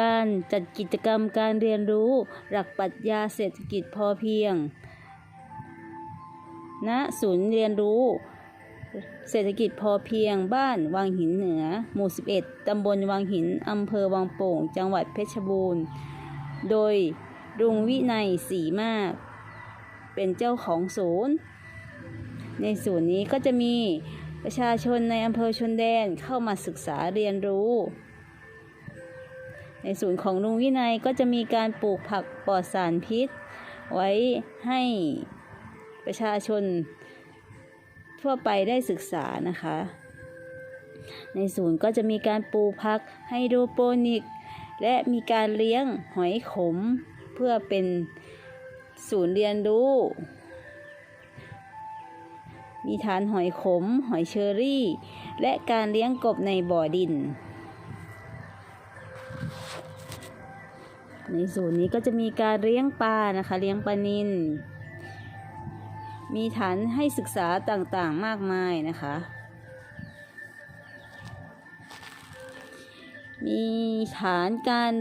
การจัดกิจกรรมการเรียนรู้หลักปรัชญาเศรษฐกิจพอเพียง ณ ศูนย์เรียนรู้ เศรษฐกิจพอเพียง บ้านวังหินเหนือ หมู่ 11 ตำบลวังหิน อำเภอวังโป่ง จังหวัดเพชรบูรณ์ โดยลุงวินัยศรีมาก เป็นเจ้าของศูนย์ ในศูนย์นี้ก็จะมีประชาชนในอำเภอชนแดนเข้ามาศึกษาเรียนรู้ ในศูนย์ของลุงวินัยก็จะมีการปลูกผักปลอดสารพิษ ไว้ให้ประชาชนทั่วไปได้ศึกษานะคะ ในศูนย์ก็จะมีการปลูกผักไฮโดรโปนิก และมีการเลี้ยงหอยขม เพื่อเป็นศูนย์เรียนรู้ มีฐานหอยขม หอยเชอรี่ และการเลี้ยงกบในบ่อดิน ในศูนย์นี้ก็จะมีการเลี้ยงปลานะคะ เลี้ยงปลานิลมีฐานให้ศึกษาต่างๆมากมายนะคะ มีฐานการ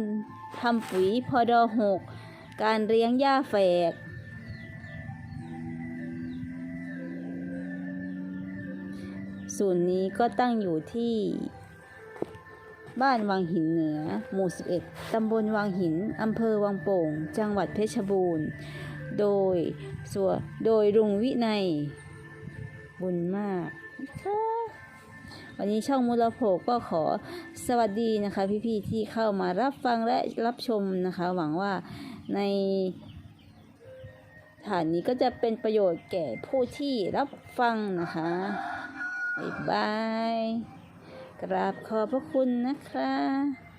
ทำปุ๋ยพอดอหกการเลี้ยงหญ้าแฝก ศูนย์นี้ก็ตั้งอยู่ที่ บ้านวังหินเหนือ หมู่ 11 ตำบลวังหิน อำเภอวังโป่ง จังหวัดเพชรบูรณ์ โดยส่วนโดยลุงวินัย บุญมาก วันนี้ช่องมูลโผก็ขอสวัสดีนะคะ พี่ๆที่เข้ามารับฟังและรับชมนะคะ หวังว่าในฐานนี้ก็จะเป็นประโยชน์แก่ผู้ที่รับฟังนะคะ บ๊ายบาย กราบขอบพระคุณนะคะ